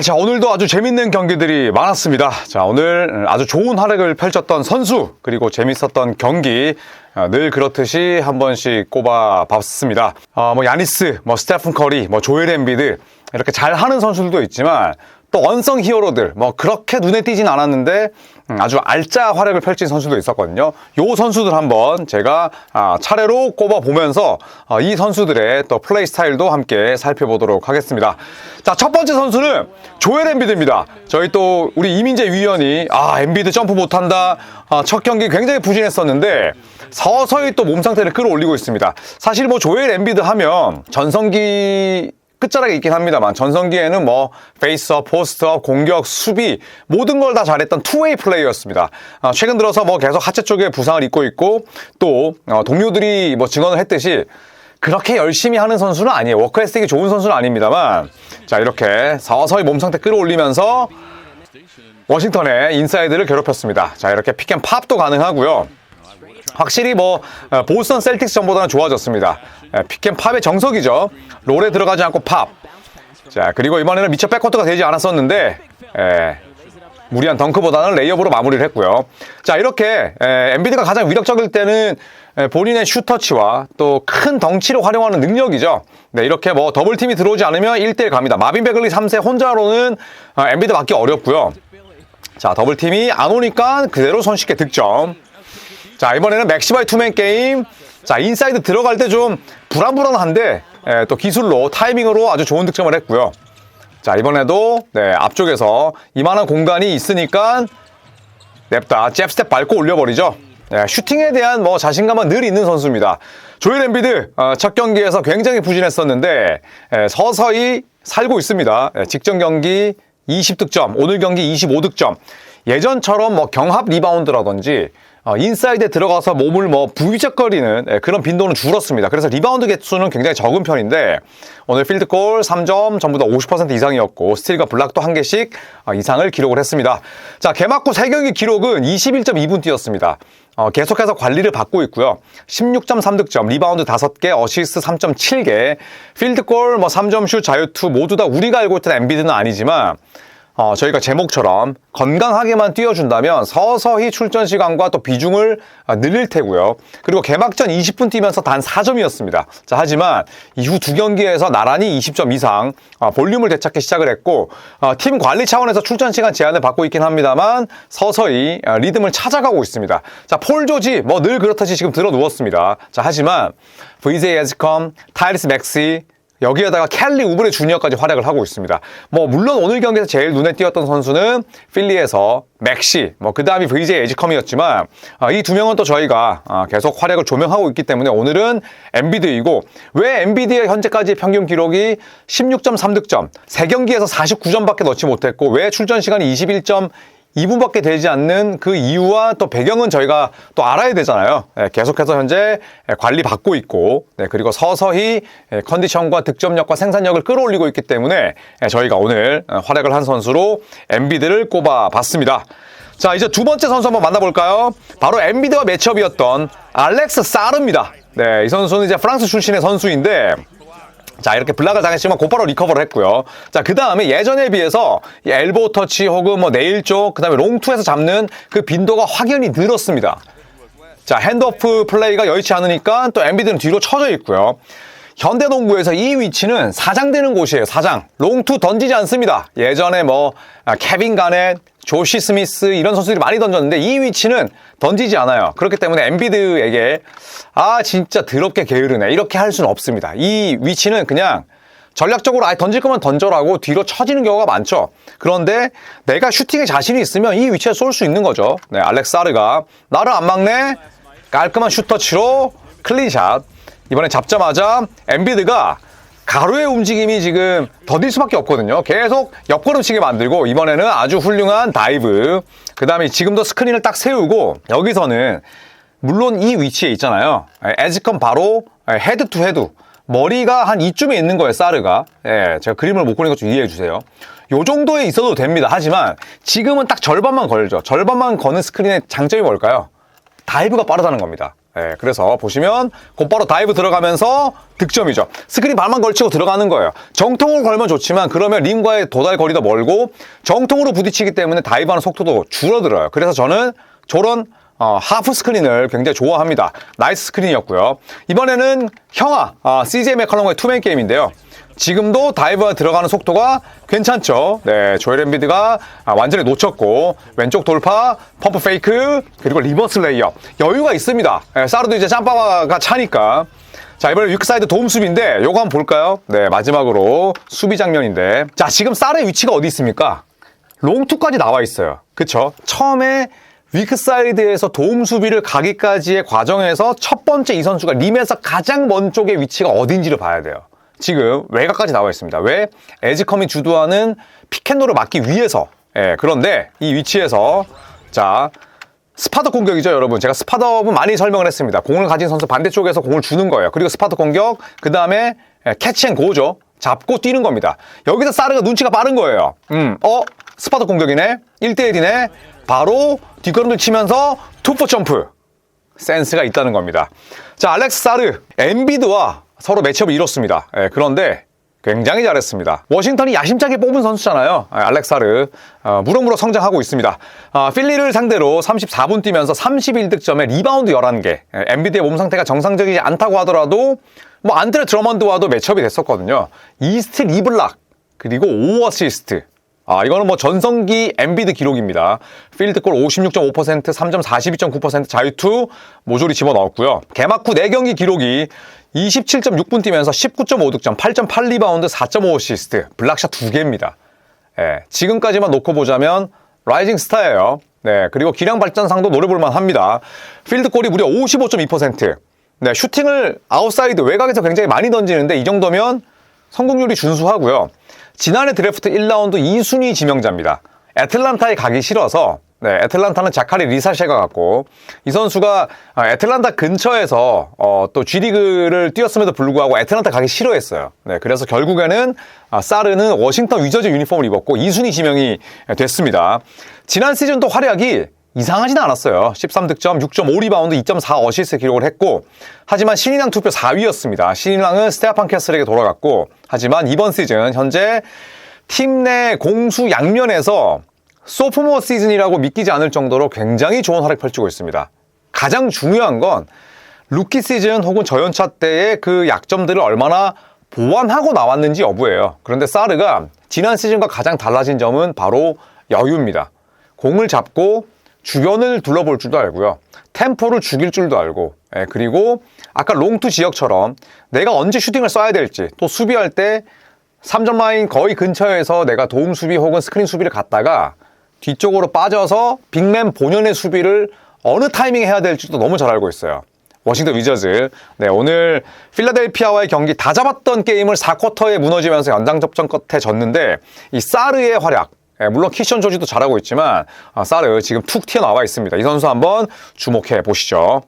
네, 자, 오늘도 아주 재밌는 경기들이 많았습니다. 자, 오늘 아주 좋은 활약을 펼쳤던 선수, 그리고 재밌었던 경기, 아, 늘 그렇듯이 한 번씩 꼽아 봤습니다. 아, 뭐, 야니스, 뭐, 스테픈 커리, 뭐, 조엘 엠비드, 이렇게 잘하는 선수들도 있지만, 또 언성 히어로들, 뭐, 그렇게 눈에 띄진 않았는데, 음, 아주 알짜 활약을 펼친 선수도 있었거든요. 요 선수들 한번 제가 아, 차례로 꼽아 보면서 어, 이 선수들의 또 플레이 스타일도 함께 살펴보도록 하겠습니다. 자, 첫 번째 선수는 조엘 엠비드입니다. 저희 또 우리 이민재 위원이 아, 엠비드 점프 못 한다. 아, 첫 경기 굉장히 부진했었는데 서서히 또 몸 상태를 끌어올리고 있습니다. 사실 뭐 조엘 엠비드 하면 전성기 끝자락에 있긴 합니다만 전성기에는 뭐 페이스업, 포스트업, 공격, 수비 모든 걸 다 잘했던 투웨이 플레이였습니다. 아, 최근 들어서 뭐 계속 하체 쪽에 부상을 입고 있고 또 어, 동료들이 뭐 증언을 했듯이 그렇게 열심히 하는 선수는 아니에요. 워크 에스틱이 좋은 선수는 아닙니다만 자 이렇게 서서히 몸 상태 끌어올리면서 워싱턴의 인사이드를 괴롭혔습니다. 자 이렇게 픽앤 팝도 가능하고요. 확실히 뭐 어, 보스턴 셀틱스 전보다는 좋아졌습니다. 예, 픽앤팝의 정석이죠. 롤에 들어가지 않고 팝. 자 그리고 이번에는 미처 백커트가 되지 않았었는데 예, 무리한 덩크보다는 레이업으로 마무리를 했고요. 자 이렇게 에, 엔비드가 가장 위력적일 때는 에, 본인의 슈터치와 또 큰 덩치를 활용하는 능력이죠. 네 이렇게 뭐 더블팀이 들어오지 않으면 1대1 갑니다. 마빈 베글리 3세 혼자로는 어, 엔비드 맞기 어렵고요. 자 더블팀이 안 오니까 그대로 손쉽게 득점. 자 이번에는 맥시바이 투맨 게임. 자 인사이드 들어갈 때 좀 불안불안한데 에, 또 기술로 타이밍으로 아주 좋은 득점을 했고요. 자 이번에도 네, 앞쪽에서 이만한 공간이 있으니까 냅다 잽스텝 밟고 올려버리죠. 네, 슈팅에 대한 뭐 자신감은 늘 있는 선수입니다. 조엘 엠비드 어, 첫 경기에서 굉장히 부진했었는데 에, 서서히 살고 있습니다. 에, 직전 경기 20득점 오늘 경기 25득점. 예전처럼 뭐 경합 리바운드라든지 어, 인사이드에 들어가서 몸을 뭐 부비적거리는 예, 그런 빈도는 줄었습니다. 그래서 리바운드 개수는 굉장히 적은 편인데 오늘 필드골 3점 전부 다 50% 이상이었고 스틸과 블락도 한 개씩 어, 이상을 기록을 했습니다. 자 개막 후 3경기 기록은 21.2분 뛰었습니다. 어, 계속해서 관리를 받고 있고요. 16.3득점, 리바운드 5개, 어시스트 3.7개, 필드골, 뭐 3점 슛, 자유투 모두 다 우리가 알고 있던 엔비드는 아니지만 어, 저희가 제목처럼 건강하게만 뛰어준다면 서서히 출전 시간과 또 비중을 어, 늘릴 테고요. 그리고 개막전 20분 뛰면서 단 4점이었습니다. 자, 하지만 이후 두 경기에서 나란히 20점 이상 어, 볼륨을 되찾기 시작을 했고 어, 팀 관리 차원에서 출전 시간 제한을 받고 있긴 합니다만 서서히 어, 리듬을 찾아가고 있습니다. 자, 폴 조지 뭐 늘 그렇듯이 지금 들어 누웠습니다. 자, 하지만 VJ 에즈컴, 타이리스 맥시 여기에다가 켈리 우브레 주니어까지 활약을 하고 있습니다. 뭐 물론 오늘 경기에서 제일 눈에 띄었던 선수는 필리에서 맥시, 뭐 그 다음이 VJ 에지컴이었지만 아, 이두 명은 또 저희가 아, 계속 활약을 조명하고 있기 때문에 오늘은 엔비드이고 왜 엔비드의 현재까지 평균 기록이 16.3득점, 3경기에서 49점밖에 넣지 못했고 왜 출전 시간이 21점 2분밖에 되지 않는 그 이유와 또 배경은 저희가 또 알아야 되잖아요. 네, 계속해서 현재 관리 받고 있고, 네, 그리고 서서히 컨디션과 득점력과 생산력을 끌어올리고 있기 때문에 저희가 오늘 활약을 한 선수로 엔비드를 꼽아봤습니다. 자, 이제 두 번째 선수 한번 만나볼까요? 바로 엔비드와 매치업이었던 알렉스 사르입니다. 네, 이 선수는 이제 프랑스 출신의 선수인데, 자 이렇게 블락을 당했지만 곧바로 리커버를 했고요. 자 그 다음에 예전에 비해서 엘보 터치 혹은 뭐 네일 쪽 그다음에 롱투에서 잡는 그 빈도가 확연히 늘었습니다. 자 핸드오프 플레이가 여의치 않으니까 또 엠비드는 뒤로 쳐져 있고요. 현대농구에서 이 위치는 사장되는 곳이에요. 사장. 롱투 던지지 않습니다. 예전에 뭐 아, 케빈 가넷, 조시 스미스 이런 선수들이 많이 던졌는데 이 위치는 던지지 않아요. 그렇기 때문에 엔비드에게 아 진짜 더럽게 게으르네 이렇게 할 수는 없습니다. 이 위치는 그냥 전략적으로 아예 던질 거면 던져라고 뒤로 쳐지는 경우가 많죠. 그런데 내가 슈팅에 자신이 있으면 이 위치에 쏠 수 있는 거죠. 네, 알렉사르가 나를 안 막네 깔끔한 슈터치로 클린샷 이번에 잡자마자 엔비드가 가로의 움직임이 지금 더딜 수밖에 없거든요. 계속 옆걸음치게 만들고 이번에는 아주 훌륭한 다이브. 그 다음에 지금도 스크린을 딱 세우고 여기서는 물론 이 위치에 있잖아요. 에지컨 바로 헤드 투 헤드. 머리가 한 이쯤에 있는 거예요, 사르가. 예, 제가 그림을 못 그리는 것 좀 이해해 주세요. 요 정도에 있어도 됩니다. 하지만 지금은 딱 절반만 걸죠. 절반만 거는 스크린의 장점이 뭘까요? 다이브가 빠르다는 겁니다. 예, 그래서 보시면 곧바로 다이브 들어가면서 득점이죠. 스크린 발만 걸치고 들어가는 거예요. 정통으로 걸면 좋지만 그러면 림과의 도달 거리도 멀고 정통으로 부딪히기 때문에 다이브하는 속도도 줄어들어요. 그래서 저는 저런 어, 하프 스크린을 굉장히 좋아합니다. 나이스 스크린이었고요. 이번에는 형아, 아, CJ 맥컬럼의 투맨 게임인데요. 지금도 다이브가 들어가는 속도가 괜찮죠. 네, 조엘 엠비드가 아, 완전히 놓쳤고 왼쪽 돌파, 펌프 페이크, 그리고 리버스 레이어 여유가 있습니다. 네, 사르도 이제 짬바가 차니까. 자, 이번에 위크사이드 도움 수비인데 요거 한번 볼까요? 네, 마지막으로 수비 장면인데. 자, 지금 사르의 위치가 어디 있습니까? 롱투까지 나와 있어요. 그쵸? 처음에 위크사이드에서 도움 수비를 가기까지의 과정에서 첫 번째 이 선수가 림에서 가장 먼 쪽의 위치가 어딘지를 봐야 돼요. 지금 외곽까지 나와 있습니다. 왜? 에지컴이 주도하는 피켄롤을 막기 위해서. 예, 그런데 이 위치에서 자 스파더 공격이죠, 여러분. 제가 스파더는 많이 설명을 했습니다. 공을 가진 선수 반대쪽에서 공을 주는 거예요. 그리고 스파더 공격, 그 다음에 캐치앤 고죠. 잡고 뛰는 겁니다. 여기서 사르가 눈치가 빠른 거예요. 음, 어? 스파더 공격이네? 1대1이네? 바로 뒷걸음을 치면서 투포 점프. 센스가 있다는 겁니다. 자, 알렉스 사르, 엔비드와 서로 매치업을 이뤘습니다. 예, 그런데 굉장히 잘했습니다. 워싱턴이 야심차게 뽑은 선수잖아요. 아, 알렉사르 어, 무럭무럭 성장하고 있습니다. 아, 필리를 상대로 34분 뛰면서 31득점에 리바운드 11개. 예, 엔비드의 몸 상태가 정상적이지 않다고 하더라도 뭐 안드레 드러먼드와도 매치업이 됐었거든요. 이스트 리블락 그리고 5어시스트. 아, 이거는 뭐 전성기 엔비드 기록입니다. 필드골 56.5%, 3점 42.9% 자유투 모조리 집어넣었고요. 개막 후 4경기 기록이 27.6분 뛰면서 19.5득점, 8.8리바운드, 4.5어시스트, 블락샷 2개입니다. 예, 지금까지만 놓고 보자면 라이징 스타예요. 네, 그리고 기량 발전상도 노려볼만 합니다. 필드골이 무려 55.2%. 네, 슈팅을 아웃사이드 외곽에서 굉장히 많이 던지는데 이 정도면 성공률이 준수하고요. 지난해 드래프트 1라운드 2순위 지명자입니다. 애틀란타에 가기 싫어서 네, 애틀란타는 자카리 리사셰가 갔고 이 선수가 아, 애틀란타 근처에서 어, 또 G리그를 뛰었음에도 불구하고 애틀란타 가기 싫어했어요. 네, 그래서 결국에는 아, 사르는 워싱턴 위저즈 유니폼을 입었고 2순위 지명이 됐습니다. 지난 시즌 또 활약이 이상하진 않았어요. 13득점, 6.5 리바운드, 2.4 어시스트 기록을 했고 하지만 신인왕 투표 4위였습니다. 신인왕은 스테파판 캐슬에게 돌아갔고 하지만 이번 시즌 현재 팀 내 공수 양면에서 소프모 시즌이라고 믿기지 않을 정도로 굉장히 좋은 활약 펼치고 있습니다. 가장 중요한 건 루키 시즌 혹은 저연차 때의 그 약점들을 얼마나 보완하고 나왔는지 여부예요. 그런데 사르가 지난 시즌과 가장 달라진 점은 바로 여유입니다. 공을 잡고 주변을 둘러볼 줄도 알고요. 템포를 죽일 줄도 알고, 예, 그리고 아까 롱투 지역처럼 내가 언제 슈팅을 쏴야 될지, 또 수비할 때 3점 라인 거의 근처에서 내가 도움 수비 혹은 스크린 수비를 갔다가 뒤쪽으로 빠져서 빅맨 본연의 수비를 어느 타이밍에 해야 될지도 너무 잘 알고 있어요. 워싱턴 위저즈. 네, 오늘 필라델피아와의 경기 다 잡았던 게임을 4쿼터에 무너지면서 연장 접전 끝에 졌는데 이 사르의 활약, 예, 물론 키션 조지도 잘하고 있지만 아, 사르 지금 툭 튀어나와 있습니다. 이 선수 한번 주목해 보시죠.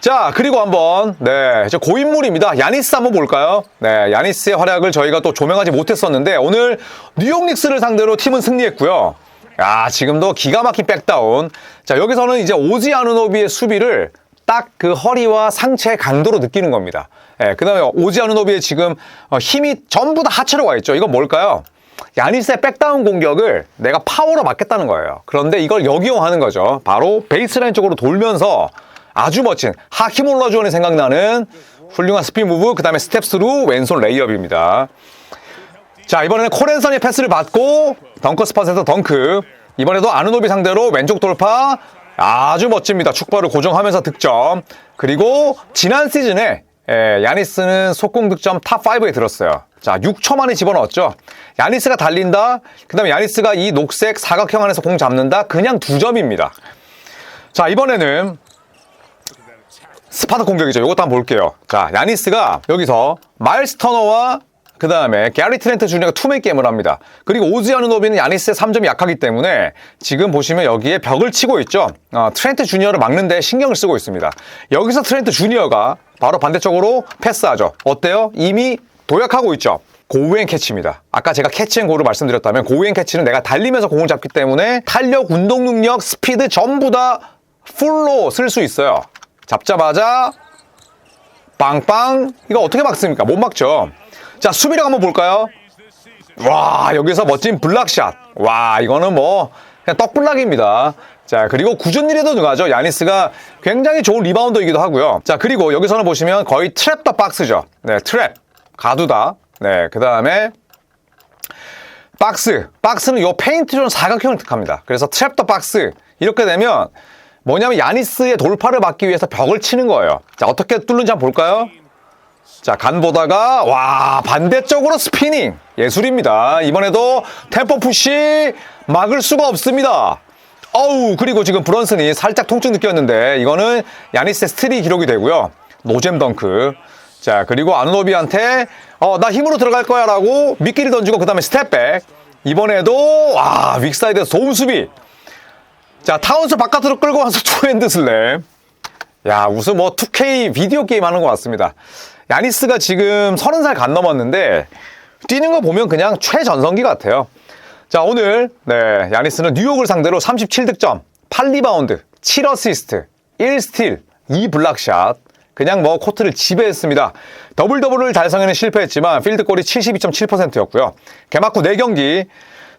자, 그리고 한번, 네, 이제 고인물입니다. 야니스 한번 볼까요? 네, 야니스의 활약을 저희가 또 조명하지 못했었는데, 오늘 뉴욕 닉스를 상대로 팀은 승리했고요. 야, 지금도 기가 막힌 백다운. 자, 여기서는 이제 오지 아누노비의 수비를 딱 그 허리와 상체의 강도로 느끼는 겁니다. 예, 그 다음에 오지 아누노비의 지금 어, 힘이 전부 다 하체로 와 있죠. 이건 뭘까요? 야니스의 백다운 공격을 내가 파워로 막겠다는 거예요. 그런데 이걸 역이용하는 거죠. 바로 베이스라인 쪽으로 돌면서 아주 멋진 하킴 올라주원이 생각나는 훌륭한 스피드 무브 그 다음에 스텝 스루 왼손 레이업입니다. 자 이번에는 코렌선이 패스를 받고 덩크 스팟에서 덩크 이번에도 아누노비 상대로 왼쪽 돌파 아주 멋집니다. 축발을 고정하면서 득점 그리고 지난 시즌에 예, 야니스는 속공 득점 탑 5에 들었어요. 자, 6초 만에 집어넣었죠. 야니스가 달린다. 그 다음에 야니스가 이 녹색 사각형 안에서 공 잡는다. 그냥 두 점입니다. 자, 이번에는 스파다 공격이죠. 이것도 한번 볼게요. 자, 야니스가 여기서 마일스 터너와 그 다음에 게리 트렌트 주니어가 투맨 게임을 합니다. 그리고 오즈아누 노비는 야니스의 3점이 약하기 때문에 지금 보시면 여기에 벽을 치고 있죠. 어, 트렌트 주니어를 막는데 신경을 쓰고 있습니다. 여기서 트렌트 주니어가 바로 반대쪽으로 패스하죠. 어때요? 이미 도약하고 있죠. 고우행 캐치입니다. 아까 제가 캐치앤고를 말씀드렸다면 고우행 캐치는 내가 달리면서 공을 잡기 때문에 탄력, 운동 능력, 스피드 전부 다 풀로 쓸 수 있어요. 잡자마자 빵빵 이거 어떻게 막습니까? 못 막죠. 자 수비력 한번 볼까요? 와 여기서 멋진 블락샷. 와 이거는 뭐 그냥 떡블락입니다. 자 그리고 구준일에도 능하죠. 야니스가 굉장히 좋은 리바운더이기도 하고요. 자 그리고 여기서는 보시면 거의 트랩 더 박스죠. 네 트랩 가두다. 네그 다음에 박스. 박스는 요 페인트존 사각형을 택합니다. 그래서 트랩 더 박스. 이렇게 되면 뭐냐면 야니스의 돌파를 막기 위해서 벽을 치는 거예요. 자, 어떻게 뚫는지 한번 볼까요? 자, 간 보다가, 와, 반대쪽으로 스피닝. 예술입니다. 이번에도 템포 푸시 막을 수가 없습니다. 어우, 그리고 지금 브런슨이 살짝 통증 느꼈는데, 이거는 야니스의 스트리 기록이 되고요. 노잼 덩크. 자, 그리고 아누노비한테, 어, 나 힘으로 들어갈 거야 라고 미끼를 던지고, 그 다음에 스텝백. 이번에도, 와, 윅사이드에서 도움 수비. 자, 타운스 바깥으로 끌고 와서 투핸드 슬램. 야, 무슨 뭐 2K 비디오 게임 하는 것 같습니다. 야니스가 지금 30살 간 넘었는데 뛰는 거 보면 그냥 최전성기 같아요. 자, 오늘 네, 야니스는 뉴욕을 상대로 37득점, 8리바운드, 7어시스트, 1스틸, 2블락샷. 그냥 뭐 코트를 지배했습니다. 더블 더블을 달성에는 실패했지만 필드골이 72.7%였고요. 개막 후 4경기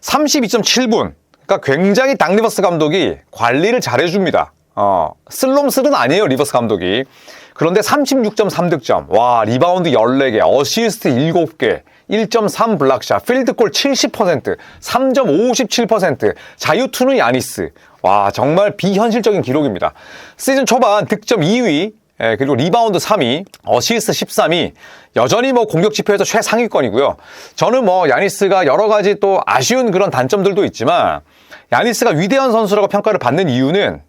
32.7분. 그러니까 굉장히 당 리버스 감독이 관리를 잘해줍니다. 어, 슬롬슬은 아니에요, 리버스 감독이. 그런데 36.3 득점, 와, 리바운드 14개, 어시스트 7개, 1.3 블락샷, 필드골 70%, 3.57%, 자유투는 야니스. 와, 정말 비현실적인 기록입니다. 시즌 초반 득점 2위, 예, 그리고 리바운드 3위, 어시스트 13위, 여전히 뭐 공격 지표에서 최상위권이고요. 저는 뭐 야니스가 여러 가지 또 아쉬운 그런 단점들도 있지만 야니스가 위대한 선수라고 평가를 받는 이유는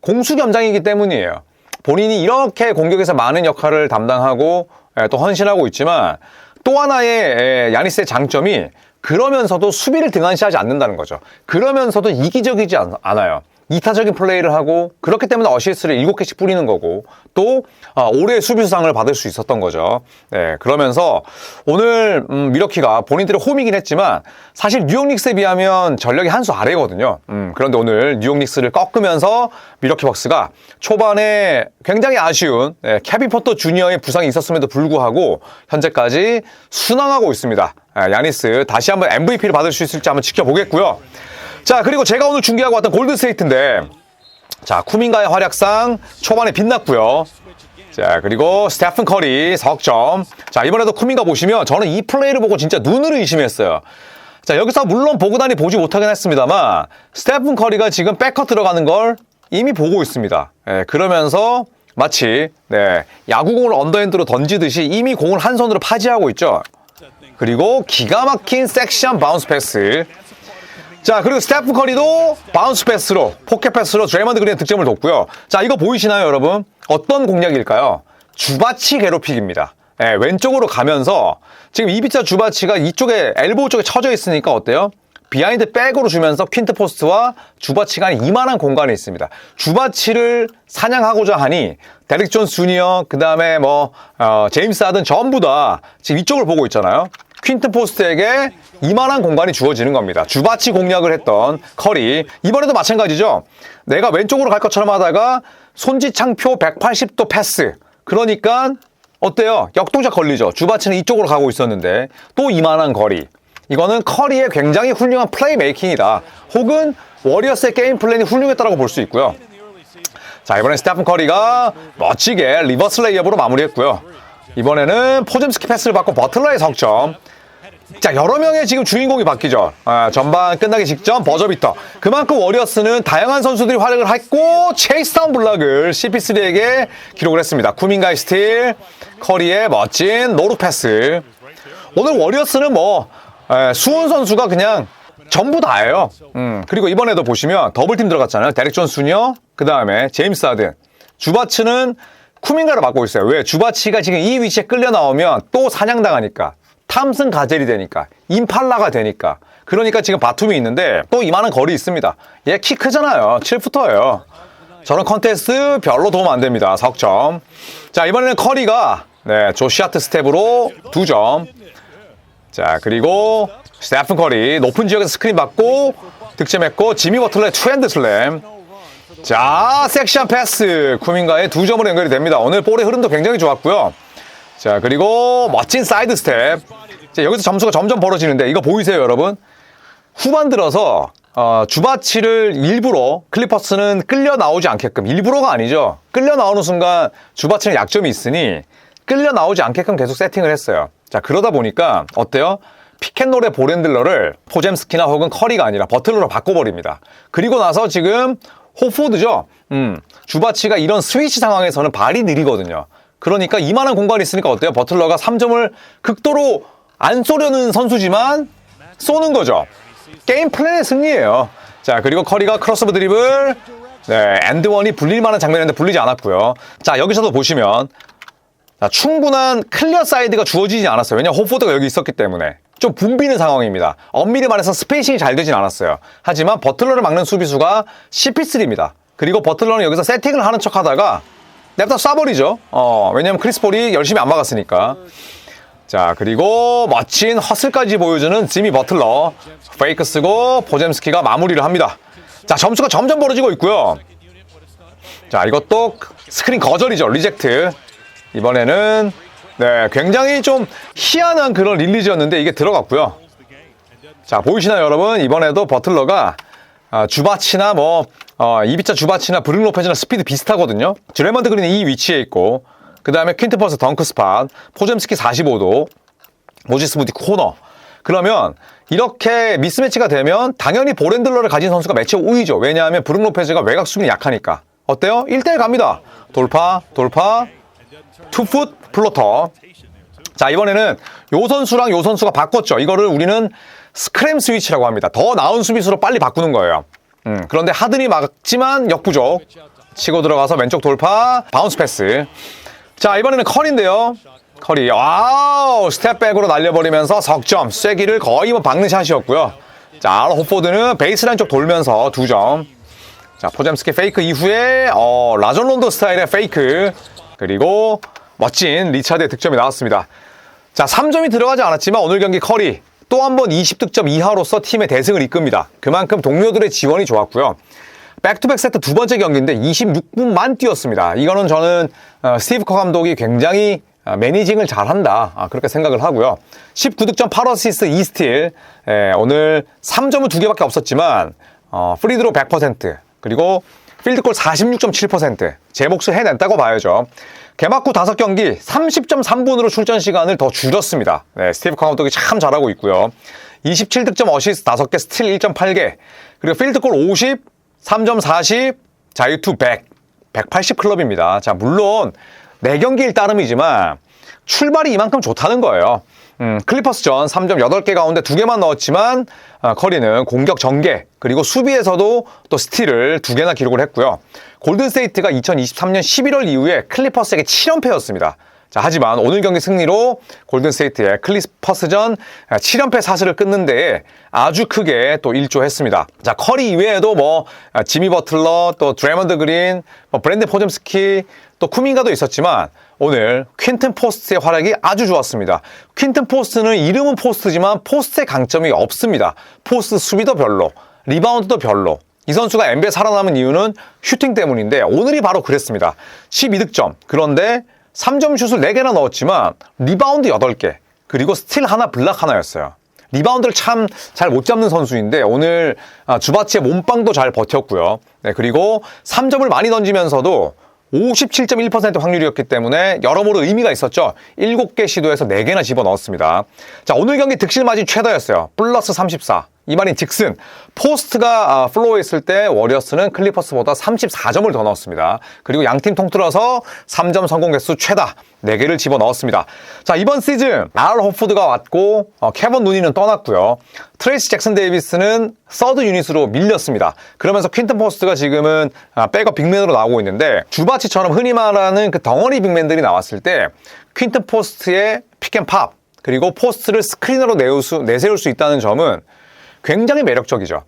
공수겸장이기 때문이에요. 본인이 이렇게 공격에서 많은 역할을 담당하고 예, 또 헌신하고 있지만 또 하나의 예, 야니스의 장점이 그러면서도 수비를 등한시하지 않는다는 거죠. 그러면서도 이기적이지 않- 않아요. 이타적인 플레이를 하고 그렇기 때문에 어시스트를 7개씩 뿌리는 거고 또 아, 올해의 수비수상을 받을 수 있었던 거죠. 네, 그러면서 오늘 음, 미러키가 본인들의 홈이긴 했지만 사실 뉴욕 닉스에 비하면 전력이 한 수 아래거든요. 음, 그런데 오늘 뉴욕 닉스를 꺾으면서 미러키 벅스가 초반에 굉장히 아쉬운 네, 케빈 포터 주니어의 부상이 있었음에도 불구하고 현재까지 순항하고 있습니다. 아, 야니스 다시 한번 MVP를 받을 수 있을지 한번 지켜보겠고요. 자, 그리고 제가 오늘 중계하고 왔던 골드스테이트인데, 자, 쿠민가의 활약상 초반에 빛났고요. 자, 그리고 스테픈 커리 석점. 자, 이번에도 쿠민가 보시면 저는 이 플레이를 보고 진짜 눈을 의심했어요. 자, 여기서 물론 보고단이 보지 못하긴 했습니다만, 스테픈 커리가 지금 백커 들어가는 걸 이미 보고 있습니다. 예, 그러면서 마치, 네, 야구공을 언더핸드로 던지듯이 이미 공을 한 손으로 파지하고 있죠. 그리고 기가 막힌 섹시한 바운스 패스. 자, 그리고 스테프 커리도 바운스 패스로, 포켓 패스로 드레이먼드 그린의 득점을 뒀고요. 자, 이거 보이시나요, 여러분? 어떤 공략일까요? 주바치 괴롭히기입니다. 예, 왼쪽으로 가면서 지금 이비차 주바치가 이쪽에 엘보우 쪽에 쳐져 있으니까 어때요? 비하인드 백으로 주면서 퀸트 포스트와 주바치 간에 이만한 공간이 있습니다. 주바치를 사냥하고자 하니 데릭 존 주니어, 그 다음에 뭐, 어, 제임스 하든 전부 다 지금 이쪽을 보고 있잖아요. 퀸트 포스트에게 이만한 공간이 주어지는 겁니다. 주바치 공략을 했던 커리. 이번에도 마찬가지죠. 내가 왼쪽으로 갈 것처럼 하다가 손지창표 180도 패스. 그러니까 어때요? 역동작 걸리죠. 주바치는 이쪽으로 가고 있었는데 또 이만한 거리. 이거는 커리의 굉장히 훌륭한 플레이 메이킹이다. 혹은 워리어스의 게임 플랜이 훌륭했다고 볼 수 있고요. 자, 이번엔 스테픈 커리가 멋지게 리버스 레이업으로 마무리했고요. 이번에는 포점스키 패스를 받고 버틀러의 석점. 자, 여러 명의 지금 주인공이 바뀌죠. 아, 전반 끝나기 직전 버저비터. 그만큼 워리어스는 다양한 선수들이 활약을 했고, 체이스타운 블락을 CP3에게 기록을 했습니다. 쿠민가의 스틸, 커리의 멋진 노루 패스. 오늘 워리어스는 뭐, 에, 수훈 선수가 그냥 전부 다예요. 음, 그리고 이번에도 보시면 더블팀 들어갔잖아요. 데릭 존 수니어, 그 다음에 제임스 하든. 주바치는 쿠민가를 맡고 있어요. 왜? 주바치가 지금 이 위치에 끌려 나오면 또 사냥당하니까. 탐슨 가젤이 되니까. 임팔라가 되니까. 그러니까 지금 바툼이 있는데 또 이만한 거리 있습니다. 얘 키 크잖아요. 7푸터예요. 저런 컨테스트 별로 도움 안 됩니다. 석점. 자, 이번에는 커리가 네, 조시아트 스텝으로 두 점. 자, 그리고 스테픈 커리 높은 지역에서 스크린 받고 득점했고 지미 버틀러의 투핸드 슬램. 자, 섹시한 패스. 쿠민과의 두 점으로 연결이 됩니다. 오늘 볼의 흐름도 굉장히 좋았고요. 자, 그리고 멋진 사이드 스텝. 자, 여기서 점수가 점점 벌어지는데 이거 보이세요, 여러분? 후반 들어서 어, 주바치를 일부러 클리퍼스는 끌려 나오지 않게끔 일부러가 아니죠. 끌려 나오는 순간 주바치는 약점이 있으니 끌려 나오지 않게끔 계속 세팅을 했어요. 자 그러다 보니까 어때요? 피켓롤의 볼핸들러를 포잼스키나 혹은 커리가 아니라 버틀러로 바꿔버립니다. 그리고 나서 지금 호포드죠. 음, 주바치가 이런 스위치 상황에서는 발이 느리거든요. 그러니까 이만한 공간이 있으니까 어때요? 버틀러가 3점을 극도로 안 쏘려는 선수지만 쏘는 거죠. 게임 플랜의 승리예요. 자, 그리고 커리가 크로스오버 드리블. 네, 엔드원이 불릴 만한 장면인데 불리지 않았고요. 자, 여기서도 보시면 자, 충분한 클리어 사이드가 주어지지 않았어요. 왜냐면 호포드가 여기 있었기 때문에. 좀 붐비는 상황입니다. 엄밀히 말해서 스페이싱이 잘 되진 않았어요. 하지만 버틀러를 막는 수비수가 CP3입니다. 그리고 버틀러는 여기서 세팅을 하는 척 하다가 냅다 쏴버리죠. 어, 왜냐면 크리스폴이 열심히 안 막았으니까. 자, 그리고 멋진 허슬까지 보여주는 지미 버틀러. 페이크 쓰고 포잼스키가 마무리를 합니다. 자, 점수가 점점 벌어지고 있고요. 자, 이것도 스크린 거절이죠. 리젝트. 이번에는 네, 굉장히 좀 희한한 그런 릴리즈였는데 이게 들어갔고요. 자, 보이시나요, 여러분? 이번에도 버틀러가 아, 주바치나 뭐 어, 이비차 주바치나 브룩 로페즈나 스피드 비슷하거든요. 드레먼드 그린이 이 위치에 있고 그 다음에 퀸트퍼스 덩크 스팟, 포점스키 45도, 모지스 무디 코너. 그러면 이렇게 미스매치가 되면 당연히 볼핸들러를 가진 선수가 매치 우위죠. 왜냐하면 브룩 로페즈가 외곽 수비는 약하니까. 어때요? 1대1 갑니다. 돌파, 돌파, 투풋 플로터. 자, 이번에는 요 선수랑 요 선수가 바꿨죠. 이거를 우리는 스크램 스위치라고 합니다. 더 나은 수비수로 빨리 바꾸는 거예요. 음, 그런데 하든이 막지만 역부족. 치고 들어가서 왼쪽 돌파, 바운스 패스. 자, 이번에는 커리인데요. 커리. 와우! 스텝백으로 날려버리면서 석점. 쐐기를 거의 뭐 박는 샷이었고요. 자, 호포드는 베이스라인 쪽 돌면서 두 점. 자, 포잼스키 페이크 이후에 어, 라존 론도 스타일의 페이크. 그리고 멋진 리차드의 득점이 나왔습니다. 자, 3점이 들어가지 않았지만 오늘 경기 커리 또 한 번 20득점 이하로서 팀의 대승을 이끕니다. 그만큼 동료들의 지원이 좋았고요. 백투백 세트 두 번째 경기인데 26분만 뛰었습니다. 이거는 저는 어, 스티브 커 감독이 굉장히 어, 매니징을 잘한다 아, 그렇게 생각을 하고요. 19득점 8어시스트 2스틸 예, 오늘 3점은 두 개밖에 없었지만 어, 프리드로 100% 그리고 필드골 46.7%제 몫을 해냈다고 봐야죠. 개막 후 5경기 30.3분으로 출전 시간을 더 줄였습니다. 네, 스티브 커 감독이 참 잘하고 있고요. 27득점 어시스트 5개, 스틸 1.8개, 그리고 필드골 50, 3점 40, 자유투 100, 180 클럽입니다. 자, 물론 4경기일 따름이지만 출발이 이만큼 좋다는 거예요. 음, 클리퍼스전 3점 8개 가운데 2개만 넣었지만 어, 커리는 공격 전개 그리고 수비에서도 또 스틸을 2개나 기록을 했고요. 골든스테이트가 2023년 11월 이후에 클리퍼스에게 7연패였습니다. 자, 하지만 오늘 경기 승리로 골든스테이트의 클리퍼스전 7연패 사슬을 끊는 데에 아주 크게 또 일조했습니다. 자, 커리 이외에도 뭐 지미 버틀러, 또 드래먼드 그린, 뭐 브랜드 포점스키, 또 쿠민가도 있었지만 오늘 퀸튼 포스트의 활약이 아주 좋았습니다. 퀸튼 포스트는 이름은 포스트지만 포스트의 강점이 없습니다. 포스트 수비도 별로, 리바운드도 별로. 이 선수가 NBA 살아남은 이유는 슈팅 때문인데 오늘이 바로 그랬습니다. 12득점. 그런데 3점 슛을 4개나 넣었지만 리바운드 8개 그리고 스틸 하나 블락 하나였어요. 리바운드를 참 잘 못 잡는 선수인데 오늘 아, 주바치의 몸빵도 잘 버텼고요. 네, 그리고 3점을 많이 던지면서도 57.1% 확률이었기 때문에 여러모로 의미가 있었죠. 7개 시도에서 4개나 집어넣었습니다. 자, 오늘 경기 득실 마진 최다였어요. 플러스 34. 이 말인 즉슨 포스트가 아, 플로어에 있을 때 워리어스는 클리퍼스보다 34점을 더 넣었습니다. 그리고 양팀 통틀어서 3점 성공 개수 최다 4개를 집어 넣었습니다. 자 이번 시즌 알 호포드가 왔고 어, 케번 누니는 떠났고요. 트레이시 잭슨 데이비스는 서드 유닛으로 밀렸습니다. 그러면서 퀸튼 포스트가 지금은 아, 백업 빅맨으로 나오고 있는데 주바치처럼 흔히 말하는 그 덩어리 빅맨들이 나왔을 때 퀸튼 포스트의 픽앤팝 그리고 포스트를 스크린으로 내세울 수 있다는 점은 굉장히 매력적이죠.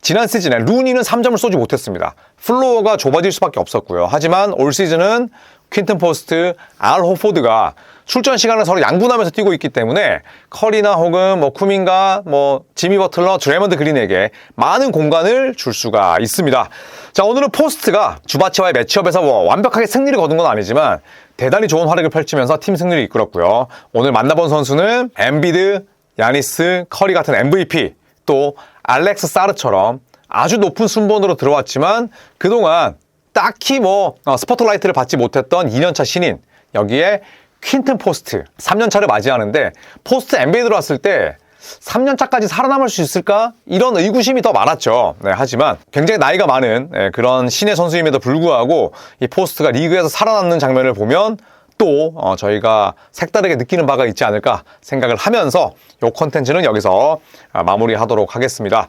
지난 시즌에 루니는 3점을 쏘지 못했습니다. 플로어가 좁아질 수밖에 없었고요. 하지만 올 시즌은 퀸튼 포스트, 알 호포드가 출전 시간을 서로 양분하면서 뛰고 있기 때문에 커리나 혹은 뭐 쿠민가 뭐 지미 버틀러, 드레먼드 그린에게 많은 공간을 줄 수가 있습니다. 자, 오늘은 포스트가 주바치와의 매치업에서 뭐 완벽하게 승리를 거둔 건 아니지만 대단히 좋은 활약을 펼치면서 팀 승리를 이끌었고요. 오늘 만나본 선수는 엠비드, 야니스, 커리 같은 MVP, 또 알렉스 사르처럼 아주 높은 순번으로 들어왔지만 그동안 딱히 뭐 어, 스포트라이트를 받지 못했던 2년차 신인 여기에 퀸튼 포스트 3년차를 맞이하는데 포스트 NBA 들어왔을 때 3년차까지 살아남을 수 있을까? 이런 의구심이 더 많았죠. 네, 하지만 굉장히 나이가 많은 네, 그런 신의 선수임에도 불구하고 이 포스트가 리그에서 살아남는 장면을 보면 또 어, 저희가 색다르게 느끼는 바가 있지 않을까 생각을 하면서 이 콘텐츠는 여기서 아, 마무리하도록 하겠습니다.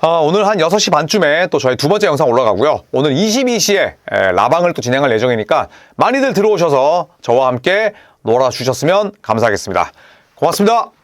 어, 오늘 한 6시 반쯤에 또 저희 두 번째 영상 올라가고요. 오늘 22시에 라방을 또 진행할 예정이니까 많이들 들어오셔서 저와 함께 놀아주셨으면 감사하겠습니다. 고맙습니다.